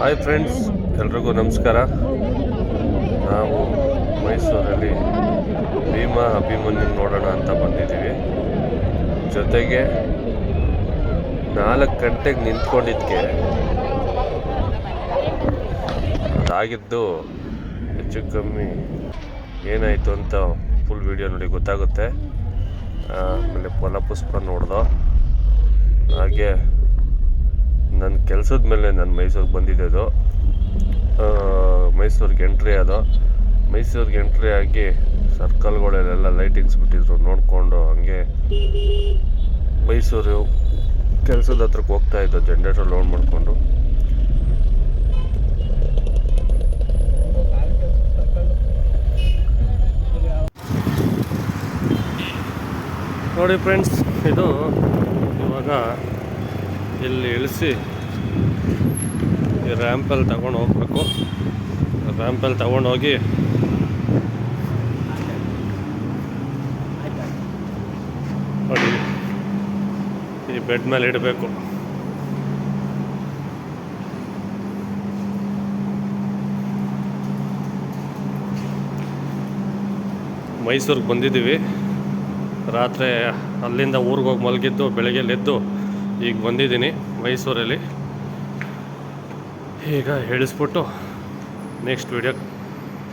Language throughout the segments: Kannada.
ಹಾಯ್ ಫ್ರೆಂಡ್ಸ್ ಎಲ್ರಿಗೂ ನಮಸ್ಕಾರ. ನಾವು ಮೈಸೂರಲ್ಲಿ ಭೀಮಾ ಅಭಿಮನ್ಯು ನೋಡೋಣ ಅಂತ ಬಂದಿದ್ದೀವಿ. ಜೊತೆಗೆ ನಾಲ್ಕು ಗಂಟೆಗೆ ನಿಂತ್ಕೊಂಡಿದ್ದಕ್ಕೆ ಅದಾಗಿದ್ದು ಹೆಚ್ಚು ಕಮ್ಮಿ ಏನಾಯಿತು ಅಂತ ಫುಲ್ ವಿಡಿಯೋ ನೋಡಿ ಗೊತ್ತಾಗುತ್ತೆ. ಆಮೇಲೆ ಪುಷ್ಪ ನೋಡ್ದೋ. ಹಾಗೆ ನನ್ನ ಕೆಲಸದ ಮೇಲೆ ನಾನು ಮೈಸೂರಿಗೆ ಬಂದಿದ್ದೆದು ಮೈಸೂರಿಗೆ ಎಂಟ್ರಿ ಅದು. ಮೈಸೂರಿಗೆ ಎಂಟ್ರಿ ಆಗಿ ಸರ್ಕಲ್ಗಳಲ್ಲೆಲ್ಲ ಲೈಟಿಂಗ್ಸ್ ಬಿಟ್ಟಿದ್ರು, ನೋಡಿಕೊಂಡು ಹಂಗೆ ಮೈಸೂರು ಕೆಲಸದ ಹತ್ರಕ್ಕೆ ಹೋಗ್ತಾ ಇದ್ದ ಜನ್ರೇಟರ್ ಲೋಡ್ ಮಾಡಿಕೊಂಡು. ನೋಡಿ ಫ್ರೆಂಡ್ಸ್ ಇದು ಇವಾಗ ಇಲ್ಲಿ ಇಳಿಸಿ ಈ ರ್ಯಾಂಪಲ್ಲಿ ತಗೊಂಡು ಹೋಗ್ಬೇಕು. ರ್ಯಾಂಪಲ್ಲಿ ತಗೊಂಡೋಗಿ ನೋಡಿ, ಈ ಬೆಡ್ ಮೇಲೆ ಇಡಬೇಕು. ಮೈಸೂರಿಗೆ ಬಂದಿದ್ದೀವಿ. ರಾತ್ರಿ ಅಲ್ಲಿಂದ ಊರಿಗೆ ಹೋಗಿ ಮಲಗಿದ್ದು, ಬೆಳಗ್ಗೆ ಎದ್ದು ಈಗ ಬಂದಿದ್ದೀನಿ ಮೈಸೂರಲ್ಲಿ. ಈಗ ಹೇಳಿಸ್ಬಿಟ್ಟು ನೆಕ್ಸ್ಟ್ ವಿಡಿಯೋ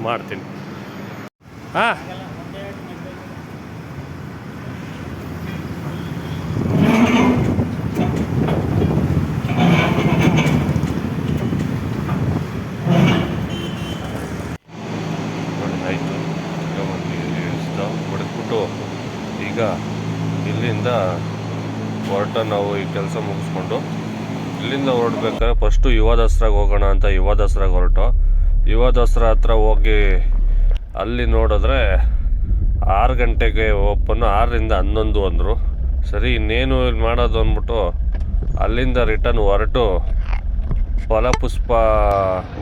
ಮಾಡ್ತೀನಿ. ಹಾಂ. ಈಗ ಇಲ್ಲಿಂದ ಹೊರಟ ನಾವು ಈ ಕೆಲಸ ಮುಗಿಸ್ಕೊಂಡು ಇಲ್ಲಿಂದ ಹೊರಡ್ಬೇಕಾದ್ರೆ ಫಸ್ಟು ಯುವ ದಸರಾಗೆ ಹೋಗೋಣ ಅಂತ ಯುವ ದಸರಾಗೆ ಹೊರಟು. ಯುವ ದಸರಾ ಹತ್ರ ಹೋಗಿ ಅಲ್ಲಿ ನೋಡಿದ್ರೆ ಆರು ಗಂಟೆಗೆ ಓಪನ್ನು ಆರರಿಂದ ಹನ್ನೊಂದು ಅಂದರು. ಸರಿ, ಇನ್ನೇನು ಇಲ್ಲಿ ಮಾಡೋದು ಅಂದ್ಬಿಟ್ಟು ಅಲ್ಲಿಂದ ರಿಟರ್ನ್ ಹೊರಟು ಫಲಪುಷ್ಪ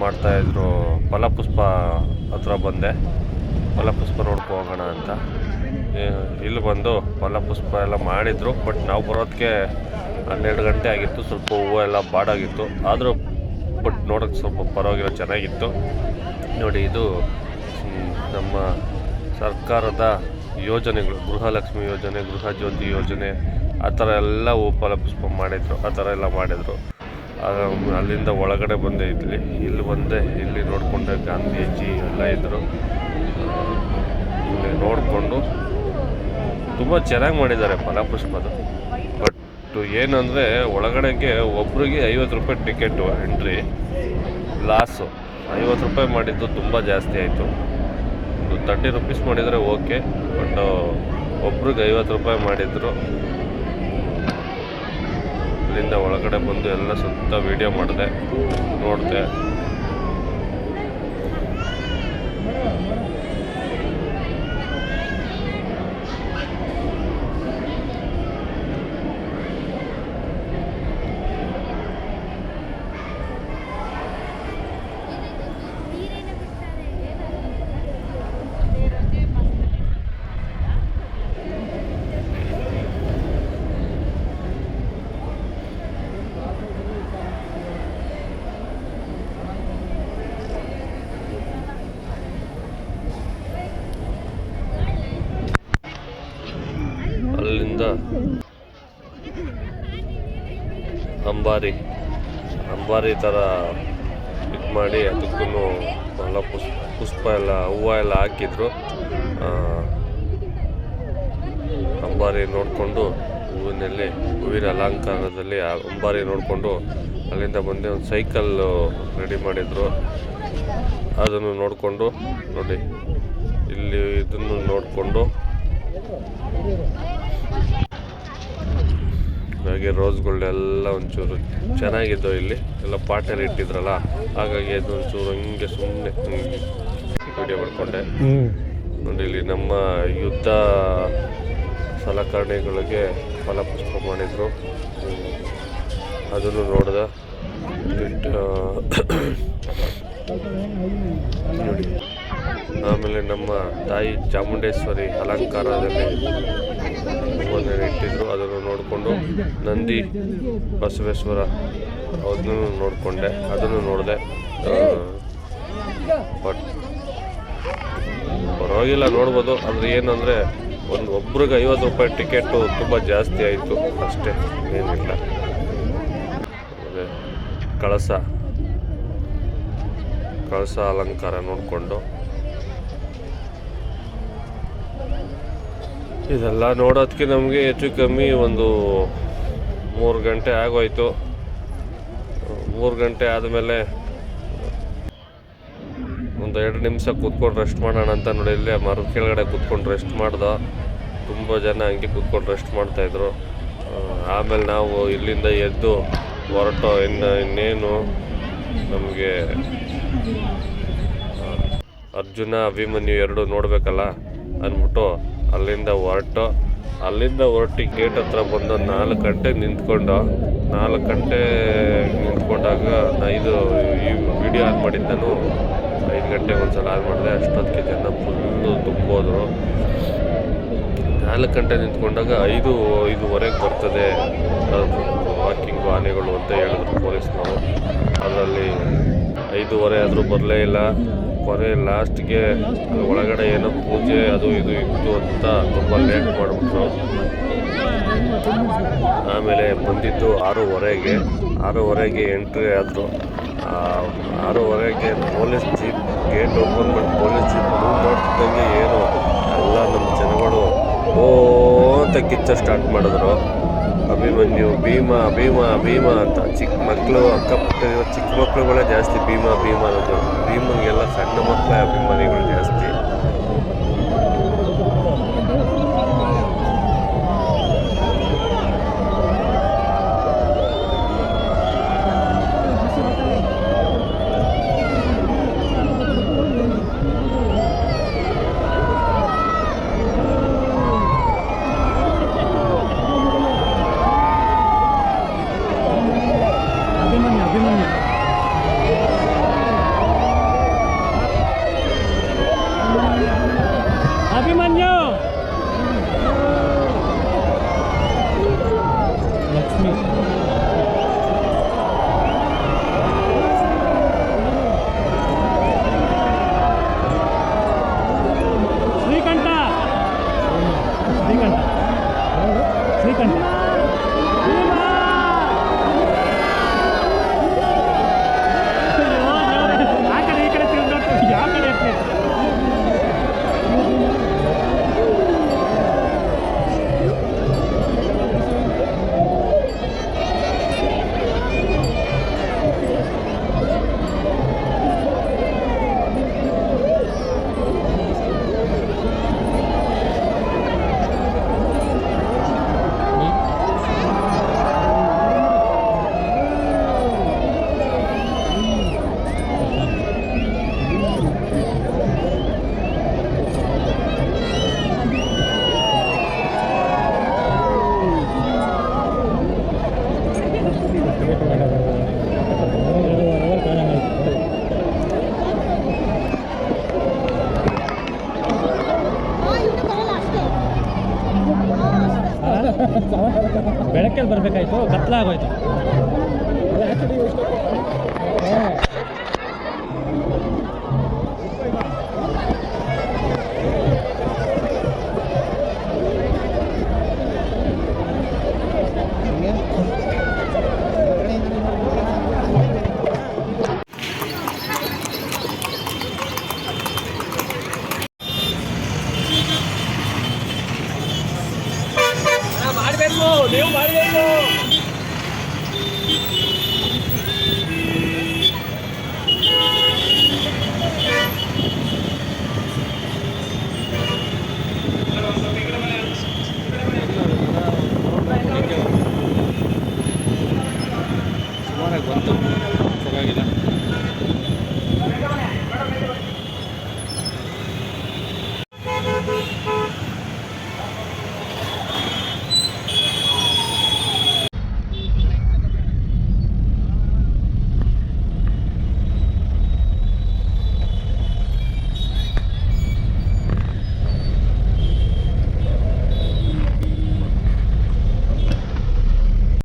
ಮಾಡ್ತಾಯಿದ್ರು ಫಲಪುಷ್ಪ ಹತ್ರ ಬಂದೆ. ಫಲಪುಷ್ಪ ನೋಡ್ಕೊ ಹೋಗೋಣ ಅಂತ. ಇಲ್ಲಿ ಬಂದು ಫಲಪುಷ್ಪ ಎಲ್ಲ ಮಾಡಿದರು ಬಟ್ ನಾವು ಬರೋದಕ್ಕೆ ಹನ್ನೆರಡು ಗಂಟೆ ಆಗಿತ್ತು, ಸ್ವಲ್ಪ ಹೂವು ಎಲ್ಲ ಬಾಡಾಗಿತ್ತು. ಆದರೂ ಬಟ್ ನೋಡೋಕ್ಕೆ ಸ್ವಲ್ಪ ಪರವಾಗಿಲ್ಲ, ಚೆನ್ನಾಗಿತ್ತು. ನೋಡಿ, ಇದು ನಮ್ಮ ಸರ್ಕಾರದ ಯೋಜನೆಗಳು, ಗೃಹಲಕ್ಷ್ಮಿ ಯೋಜನೆ, ಗೃಹ ಜ್ಯೋತಿ ಯೋಜನೆ, ಆ ಥರ ಎಲ್ಲ ಹೂ ಫಲಪುಷ್ಪ ಮಾಡಿದರು, ಆ ಥರ ಎಲ್ಲ ಮಾಡಿದರು. ಅಲ್ಲಿಂದ ಒಳಗಡೆ ಬಂದೆ ಇಲ್ಲಿ ಇಲ್ಲಿ ಬಂದೆ, ಇಲ್ಲಿ ನೋಡಿಕೊಂಡೆ ಗಾಂಧೀಜಿ ಎಲ್ಲ ಇದ್ದರು ಇಲ್ಲಿ ನೋಡಿಕೊಂಡು ತುಂಬ ಚೆನ್ನಾಗಿ ಮಾಡಿದ್ದಾರೆ ಫಲಪುಷ್ಪದು. ಬಟ್ ಏನಂದರೆ, ಒಳಗಡೆಗೆ ಒಬ್ರಿಗೆ ಐವತ್ತು ರೂಪಾಯಿ ಟಿಕೆಟು ಎಂಟ್ರಿ ಲಾಸು ಐವತ್ತು ರೂಪಾಯಿ ಮಾಡಿದ್ದು ತುಂಬ ಜಾಸ್ತಿ ಆಯಿತು. ಒಂದು ತರ್ಟಿ ರುಪೀಸ್ ಮಾಡಿದರೆ ಓಕೆ ಬಟ್ ಒಬ್ರಿಗೆ ಐವತ್ತು ರೂಪಾಯಿ ಮಾಡಿದ್ರು ಅಲ್ಲಿಂದ ಒಳಗಡೆ ಬಂದು ಎಲ್ಲ ಸುತ್ತ ವೀಡಿಯೋ ಮಾಡಿದೆ, ನೋಡಿದೆ ಅಲ್ಲಿಂದ ಅಂಬಾರಿ. ಅಂಬಾರಿ ಥರ ಇದು ಮಾಡಿ ಅದಕ್ಕೂ ಎಲ್ಲ ಪುಷ್ಪ ಪುಷ್ಪ ಎಲ್ಲ, ಹೂವು ಎಲ್ಲ ಹಾಕಿದ್ರು. ಅಂಬಾರಿ ನೋಡಿಕೊಂಡು ಹೂವಿನಲ್ಲಿ, ಹೂವಿನ ಅಲಂಕಾರದಲ್ಲಿ ಅಂಬಾರಿ ನೋಡಿಕೊಂಡು ಅಲ್ಲಿಂದ ಬಂದು ಒಂದು ಸೈಕಲ್ಲು ರೆಡಿ ಮಾಡಿದರು. ಅದನ್ನು ನೋಡಿಕೊಂಡು ನೋಡಿ. ಇಲ್ಲಿ ಇದನ್ನು ನೋಡಿಕೊಂಡು ಹಾಗೆ ರೋಸ್ಗಳೆಲ್ಲ ಒಂಚೂರು ಚೆನ್ನಾಗಿದ್ದವು ಇಲ್ಲಿ. ಎಲ್ಲ ಪಾಟಲ್ಲಿ ಇಟ್ಟಿದ್ರಲ್ಲ ಹಾಗಾಗಿ ಅದು ಒಂಚೂರು ಹಿಂಗೆ ಸುಮ್ಮನೆ ವಿಡಿಯೋ ಮಾಡಿಕೊಂಡೆ. ನೋಡಿ ಇಲ್ಲಿ ನಮ್ಮ ಯುದ್ಧ ಸಲಕರಣೆಗಳಿಗೆ ಫಲಪುಷ್ಪ ಮಾಡಿದರು. ಅದನ್ನು ನೋಡಿದ ನೋಡಿ ಆಮೇಲೆ ನಮ್ಮ ತಾಯಿ ಚಾಮುಂಡೇಶ್ವರಿ ಅಲಂಕಾರದಲ್ಲಿ ಇಟ್ಟಿದ್ರು, ಅದನ್ನು ನೋಡಿಕೊಂಡು ನಂದಿ ಬಸವೇಶ್ವರ ಅದನ್ನು ನೋಡಿಕೊಂಡೆ, ಅದನ್ನು ನೋಡಿದೆ. ಬಟ್ ಪರವಾಗಿಲ್ಲ, ನೋಡ್ಬೋದು. ಆದರೆ ಏನಂದರೆ, ಒಂದು ಒಬ್ರಿಗೆ ಐವತ್ತು ರೂಪಾಯಿ ಟಿಕೆಟು ತುಂಬ ಜಾಸ್ತಿ ಆಯಿತು, ಅಷ್ಟೇ, ಏನಿಲ್ಲ. ಕಳಸ. ಕಳಸ ಅಲಂಕಾರ ನೋಡಿಕೊಂಡು. ಇದೆಲ್ಲ ನೋಡೋದಕ್ಕೆ ನಮಗೆ ಹೆಚ್ಚು ಕಮ್ಮಿ ಒಂದು ಮೂರು ಗಂಟೆ ಆಗೋಯ್ತು. ಮೂರು ಗಂಟೆ ಆದಮೇಲೆ ಒಂದು ಎರಡು ನಿಮಿಷ ಕೂತ್ಕೊಂಡು ರೆಸ್ಟ್ ಮಾಡೋಣ ಅಂತ ನೋಡಿ ಇಲ್ಲಿ ಮರದ ಕೆಳಗಡೆ ಕೂತ್ಕೊಂಡು ರೆಸ್ಟ್ ಮಾಡ್ದ. ತುಂಬ ಜನ ಹಂಗೆ ಕೂತ್ಕೊಂಡು ರೆಸ್ಟ್ ಮಾಡ್ತಾಯಿದ್ರು ಆಮೇಲೆ ನಾವು ಇಲ್ಲಿಂದ ಎದ್ದು ಹೊರಟೋ. ಇನ್ನು ಇನ್ನೇನು ನಮಗೆ ಅರ್ಜುನ, ಅಭಿಮನ್ಯು ಎರಡು ನೋಡಬೇಕಲ್ಲ ಅಂದ್ಬಿಟ್ಟು ಅಲ್ಲಿಂದ ಹೊರಟು. ಅಲ್ಲಿಂದ ಹೊರಟಿ ಗೇಟ್ ಹತ್ರ ಬಂದು ನಾಲ್ಕು ಗಂಟೆ ನಿಂತ್ಕೊಂಡು, ನಾಲ್ಕು ಗಂಟೆ ನಿಂತ್ಕೊಂಡಾಗ ಇದು ಈ ವಿಡಿಯೋ ಆನ್ ಮಾಡಿದ್ದೆ ನಾನು ಐದು ಗಂಟೆಗೆ ಒಂದು ಸಲ ಆನ್ ಮಾಡಿದೆ. ಅಷ್ಟೊತ್ತಿಗೆ ಜನ ಫುಲ್ಲು ತುಂಬೋದ್ರು ನಾಲ್ಕು ಗಂಟೆ ನಿಂತ್ಕೊಂಡಾಗ ಐದು, ಐದುವರೆಗೆ ಬರ್ತದೆ. ವಾಕಿಂಗ್ ಆನೆಗಳು ಅಂತ ಹೇಳಿದ್ರು ಪೊಲೀಸ್ನವರು. ಅದರಲ್ಲಿ ಐದೂವರೆ ಆದರೂ ಬರಲೇ ಇಲ್ಲ. ಕೊನೆ ಲಾಸ್ಟ್ಗೆ ಒಳಗಡೆ ಏನೋ ಪೂಜೆ ಅದು ಇದು ಇತ್ತು ಅಂತ ತುಂಬ ಲೇಟ್ ಮಾಡಿಬಿಟ್ರು. ಆಮೇಲೆ ಬಂದಿದ್ದು ಆರೂವರೆಗೆ. ಆರೂವರೆಗೆ ಎಂಟ್ರಿ ಆದರು. ಆರೂವರೆಗೆ ಪೊಲೀಸ್ ಜೀಪ್ ಗೇಟ್ ಓಪನ್ ಮಾಡಿ ಪೊಲೀಸ್ ಜೀಪ್ ಮೂವ್ ಏನು, ಎಲ್ಲ ನಮ್ಮ ಜನಗಳು ಓ ಅಂತ ಕಿಚ್ಚ ಸ್ಟಾರ್ಟ್ ಮಾಡಿದ್ರು. ಅಭಿಮನ್ಯು, ಭೀಮಾ ಭೀಮಾ ಭೀಮಾ ಅಂತ. ಚಿಕ್ಕ ಮಕ್ಕಳು ಅಕ್ಕಪಕ್ಕ ಇರೋ ಚಿಕ್ಕ ಮಕ್ಕಳುಗಳೇ ಜಾಸ್ತಿ ಭೀಮಾ ಭೀಮಾ ಅನ್ನೋದು. ಭೀಮಂಗೆಲ್ಲ ಸಣ್ಣ ಮಕ್ಕಳೇ ಅಭಿಮಾನಿಗಳು ಜಾಸ್ತಿ. ಬರಬೇಕಾಯ್ತು ಕತ್ಲಾಗೋಯ್ತು.